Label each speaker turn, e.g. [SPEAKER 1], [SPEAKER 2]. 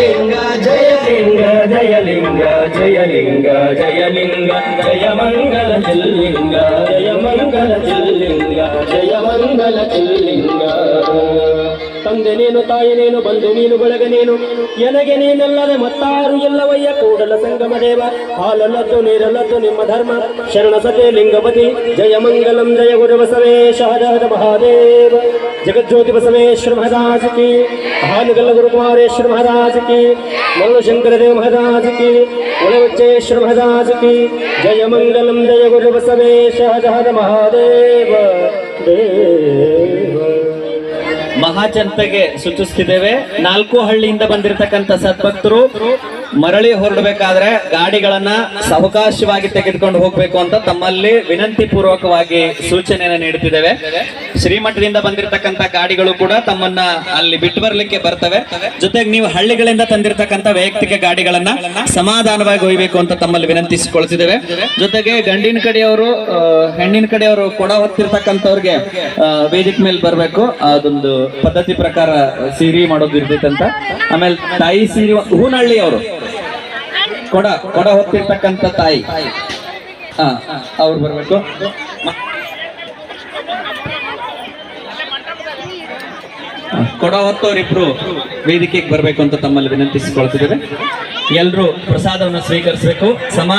[SPEAKER 1] ಜಯಲಿಂಗ ಜಯಲಿಂಗ ಜಯಲಿಂಗ ಜಯಲಿಂಗ ಜಯಲಿಂಗ ಜಯ ಮಂಗಲ ಚಿಲ್ಲಿಂಗ ಜಯ ಮಂಗಲ ಚಿಲ್ಲಿಂಗ ಜಯ ಮಂಗಲ ಚಿಲ್ಲಿಂಗ ತಂದೆ ನೀನು, ತಾಯಿ ನೀನು, ಬಂಧು ನೀನು, ಬೆಳಗ ನೀನು, ಎನಗೆ ನೀನಲ್ಲದೆ ಮತ್ತಾರು ಎಲ್ಲವಯ್ಯ ಕೂಡಲ ಸಂಗಮ ದೇವ, ಹಾಲಲ್ಲದ್ದು ನೀರಲ್ಲದ್ದು ನಿಮ್ಮ ಧರ್ಮ. ಶರಣ ಸತೆ ಲಿಂಗಪತಿ, ಜಯ ಮಂಗಲಂ, ಜಯ ಗುರು ಬಸವೇಶ, ಹರ ಮಹಾದೇವ. ಜಗಜ್ಯೋತಿ ಬಸವೇಶ್ವರ ಮಹಾರಾಜ ಕಿ. ಹಾಲುಗಲ್ಲ ಗುರುಕುಮಾರೇಶ್ವರ ಮಹಾರಾಜ ಕಿ. ಮಲ್ಲು ಶಂಕರ ದೇವ ಮಹಾರಾಜ ಕಿ. ಉಳವಚ್ಚೇಶ್ವರ ಮಹಾರಾಜ ಕಿ. ಜಯ ಮಂಗಲಂ, ಜಯ ಗುರು ಬಸವೇಶ, ಹರ ಮಹಾದೇವ. ದೇವ
[SPEAKER 2] ಮಹಾಜನತೆಗೆ ಸೂಚಿಸ್ತಿದ್ದೇವೆ. ನಾಲ್ಕು ಹಳ್ಳಿಯಿಂದ ಬಂದಿರತಕ್ಕಂತ ಸದ್ಭಕ್ತರು, ಮರಳಿ ಹೊರಡಬೇಕಾದ್ರೆ ಗಾಡಿಗಳನ್ನ ಸಾವಕಾಶವಾಗಿ ತೆಗೆದುಕೊಂಡು ಹೋಗ್ಬೇಕು ಅಂತ ತಮ್ಮಲ್ಲಿ ವಿನಂತಿ ಪೂರ್ವಕವಾಗಿ ಸೂಚನೆಯನ್ನು ನೀಡುತ್ತಿದ್ದೇವೆ. ಶ್ರೀಮಠದಿಂದ ಬಂದಿರತಕ್ಕಂತ ಗಾಡಿಗಳು ಕೂಡ ತಮ್ಮನ್ನ ಅಲ್ಲಿ ಬಿಟ್ಟು ಬರ್ಲಿಕ್ಕೆ ಬರ್ತವೆ. ಜೊತೆಗೆ ನೀವು ಹಳ್ಳಿಗಳಿಂದ ತಂದಿರತಕ್ಕಂತ ವೈಯಕ್ತಿಕ ಗಾಡಿಗಳನ್ನ ಸಮಾಧಾನವಾಗಿ ಒಯ್ಯಬೇಕು ಅಂತ ತಮ್ಮಲ್ಲಿ ವಿನಂತಿಸಿಕೊಳ್ತಿದ್ದೇವೆ. ಜೊತೆಗೆ ಗಂಡಿನ ಕಡೆಯವರು ಹೆಣ್ಣಿನ ಕಡೆಯವರು ಕೊಡ ಹೊತ್ತಿರ್ತಕ್ಕಂಥವ್ರಿಗೆ ವೇದಿಕೆ ಮೇಲೆ ಬರಬೇಕು. ಅದೊಂದು ಪದ್ಧತಿ ಪ್ರಕಾರ ಸೀರಿ ಮಾಡೋದು ಇರ್ತೈತಂತ. ಆಮೇಲೆ ತಾಯಿ ಸೀರಿ, ಹೂನಹಳ್ಳಿ ಅವರು ಕೊಡ ಕೊಡ ಹೊತ್ತಿರ್ತಕ್ಕಂಥ ತಾಯಿ. ಹಾ ಅವ್ರು ಬರ್ಬೇಕು ಮ- ಹಾ, ಕೊಡ ಹೊತ್ತವರಿಬ್ರು ವೇದಿಕೆಗೆ ಬರಬೇಕು ಅಂತ ತಮ್ಮಲ್ಲಿ ವಿನಂತಿಸಿಕೊಳ್ತಿದ್ದೇವೆ. ಎಲ್ಲರೂ ಪ್ರಸಾದವನ್ನು ಸ್ವೀಕರಿಸಬೇಕು. ಸಮಾ